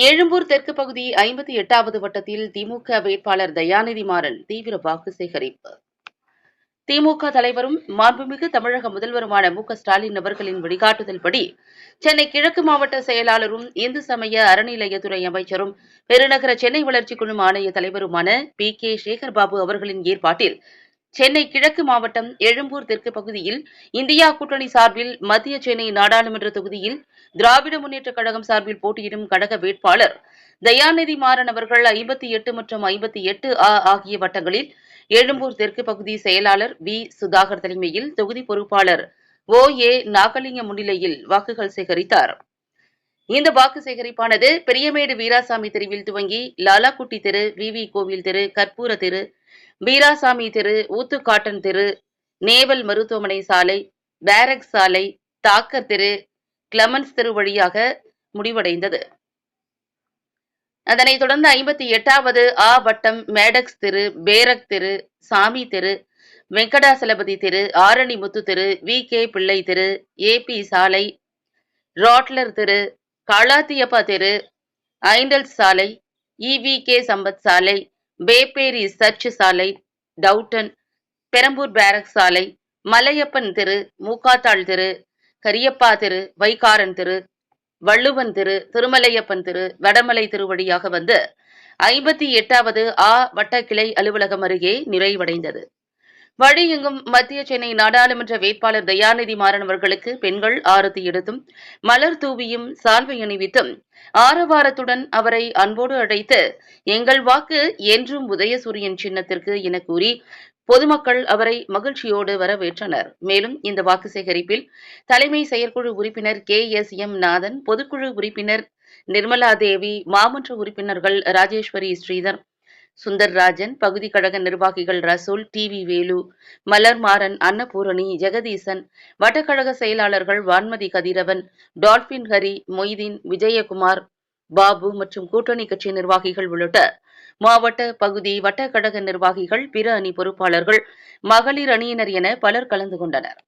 எழும்பூர் தெற்கு பகுதி ஐம்பத்தி எட்டாவது வட்டத்தில் திமுக வேட்பாளர் தயாநிதி மாறன் தீவிர வாக்கு சேகரிப்பு. திமுக தலைவரும் மாண்புமிகு தமிழக முதல்வருமான மு ஸ்டாலின் அவர்களின் வழிகாட்டுதல்படி சென்னை கிழக்கு மாவட்ட செயலாளரும் இந்து சமய அறநிலையத்துறை அமைச்சரும் பெருநகர சென்னை வளர்ச்சி குழும ஆணைய தலைவருமான பி கே சேகர்பாபு அவர்களின் ஏற்பாட்டில் சென்னை கிழக்கு மாவட்டம் எழும்பூர் தெற்கு பகுதியில் இந்தியா கூட்டணி சார்பில் மத்திய சென்னை நாடாளுமன்ற தொகுதியில் திராவிட முன்னேற்றக் கழகம் சார்பில் போட்டியிடும் கழக வேட்பாளர் தயாநிதி மாறன் அவர்கள் ஐம்பத்தி எட்டு மற்றும் ஐம்பத்தி எட்டு அ ஆகிய வட்டங்களில் எழும்பூர் தெற்கு பகுதி செயலாளர் வி சுதாகர் தலைமையில் தொகுதி பொறுப்பாளர் ஓ ஏ நாகலிங்கம் முன்னிலையில் வாக்குகள் சேகரித்தார். இந்த வாக்கு சேகரிப்பானது பெரியமேடு வீராசாமி தெருவில் துவங்கி லாலாக்குட்டி தெரு வி. வி. கோவில் தெரு கற்பூர தெரு வீராசாமி தெரு ஊத்துக்காட்டன் தெரு நேவல் மருத்துவமனை சாலை பேரக் சாலை தாக்கர் தெரு கிளமன்ஸ் தெரு வழியாக முடிவடைந்தது. அதனைத் தொடர்ந்து ஐம்பத்தி எட்டாவது ஆ வட்டம் மேடக்ஸ் தெரு பேரக் தெரு சாமி தெரு வெங்கடாசலபதி தெரு ஆரணி முத்து தெரு வி. கே. பிள்ளை தெரு ஏ. பி. சாலை ராட்லர் தெரு காளாத்தியப்பா தெரு ஐண்டல் சாலை இவி கே சம்பத் சாலை பேப்பேரி சர்ச் சாலை டவுட்டன் பெரம்பூர் பேரக் சாலை மலையப்பன் தெரு மூக்காத்தாள் தெரு கரியப்பா தெரு வைகாரன் தெரு வள்ளுவன் திரு திருமலையப்பன் திரு வடமலை திருவழியாக வந்து ஐம்பத்தி எட்டாவது ஆ வட்டக்கிளை அலுவலகம் அருகே நிறைவடைந்தது. வழியெங்கும் மத்திய சென்னை நாடாளுமன்ற வேட்பாளர் தயாநிதி மாறன் அவர்களுக்கு பெண்கள் ஆரத்தி எடுத்தும் மலர் தூவியும் சால்வை அணிவித்தும் ஆரவாரத்துடன் அவரை அன்போடு அழைத்து எங்கள் வாக்கு என்றும் உதயசூரியன் சின்னத்திற்கு என கூறி பொதுமக்கள் அவரை மகிழ்ச்சியோடு வரவேற்றனர். மேலும் இந்த வாக்கு சேகரிப்பில் தலைமை செயற்குழு உறுப்பினர் கே. எஸ். எம். நாதன் பொதுக்குழு உறுப்பினர் நிர்மலா தேவி மாமன்ற உறுப்பினர்கள் ராஜேஸ்வரி ஸ்ரீதர் சுந்தர்ராஜன் பகுதி கழக நிர்வாகிகள் ரசூல் டி வி வேலு மலர்மாறன் அன்னபூரணி ஜெகதீசன் வட்டக்கழக செயலாளர்கள் வான்மதி கதிரவன் டால்பின் ஹரி மொய்தீன் விஜயகுமார் பாபு மற்றும் கூட்டணி கட்சி நிர்வாகிகள் உள்ளிட்ட மாவட்ட பகுதி வட்டக்கழக நிர்வாகிகள் பிற அணி பொறுப்பாளர்கள் மகளிர் அணியினர் என பலர் கலந்து கொண்டனர்.